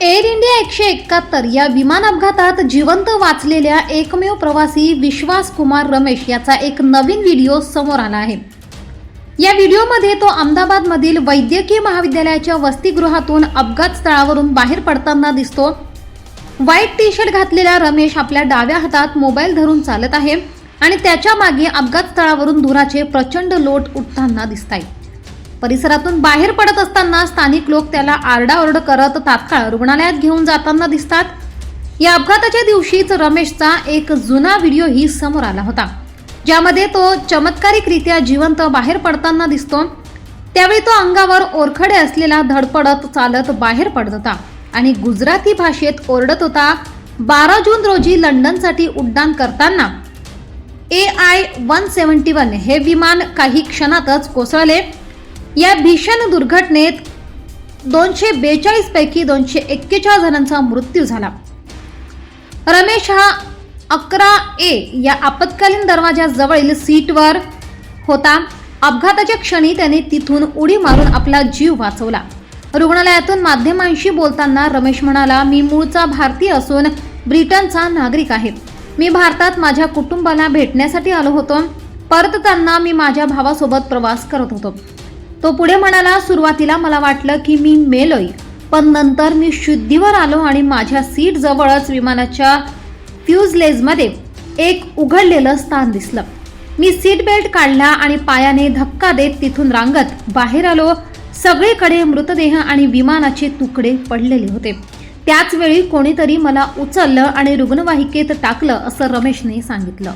Air India एकशे एकाहत्तर या विमान अपघातात जिवंत वाचलेल्या एकमेव प्रवासी विश्वास कुमार रमेश याचा एक नवीन व्हिडिओ समोर आला आहे. या व्हिडिओमध्ये तो अहमदाबादमधील वैद्यकीय महाविद्यालयाच्या वसतिगृहातून अपघात स्थळावरून बाहेर पडताना दिसतो. व्हाईट टी शर्ट घातलेला रमेश आपल्या डाव्या हातात मोबाईल धरून चालत आहे आणि त्याच्यामागे अपघात स्थळावरून धुराचे प्रचंड लोट उठताना दिसत आहे परिसरातून बाहेर पडत असताना स्थानिक लोक त्याला आरडाओरड करत तात्काळ रुग्णालयात घेऊन जाताना दिसतात. या अपघाताच्या दिवशीच रमेशचा एक जुना व्हिडिओही समोर आला होता. ज्यामध्ये तो चमत्कारिकरित्या जिवंत बाहेर पडताना दिसतो. त्यावेळी तो अंगावर ओरखडे असलेला धडपडत चालत बाहेर पडत होता आणि गुजराती भाषेत ओरडत होता बारा जून रोजी लंडनसाठी उड्डाण करताना A I one seventy one हे विमान काही क्षणातच कोसळले. या भीषण दुर्घटनेत दोनशे बेचाळीस पैकी दोनशे एक्केचाळीस जणांचा मृत्यू झाला. रमेश हा अकरा ए या आपत्कालीन दरवाजाजवळील सीटवर होता. अपघाताच्या क्षणी त्याने तिथून उडी मारून आपला जीव वाचवला. रुग्णालयातून माध्यमांशी बोलताना रमेश म्हणाला मी मूळचा भारतीय असून ब्रिटनचा नागरिक आहे. मी भारतात माझ्या कुटुंबाला भेटण्यासाठी आलो होतो. परतताना मी माझ्या भावासोबत प्रवास करत होतो. तो पुढे म्हणाला सुरुवातीला मला वाटलं की मी मेलोय पण नंतर मी शुद्धीवर आलो आणि माझ्या सीट जवळच विमानाच्या फ्यूजलेजमध्ये एक उघडलेलं स्थान दिसलं. मी सीट बेल्ट काढला आणि पायाने धक्का देत तिथून रांगत बाहेर आलो. सगळीकडे मृतदेह आणि विमानाचे तुकडे पडलेले होते. त्याच वेळी कोणीतरी मला उचललं आणि रुग्णवाहिकेत टाकलं असं रमेशने सांगितलं.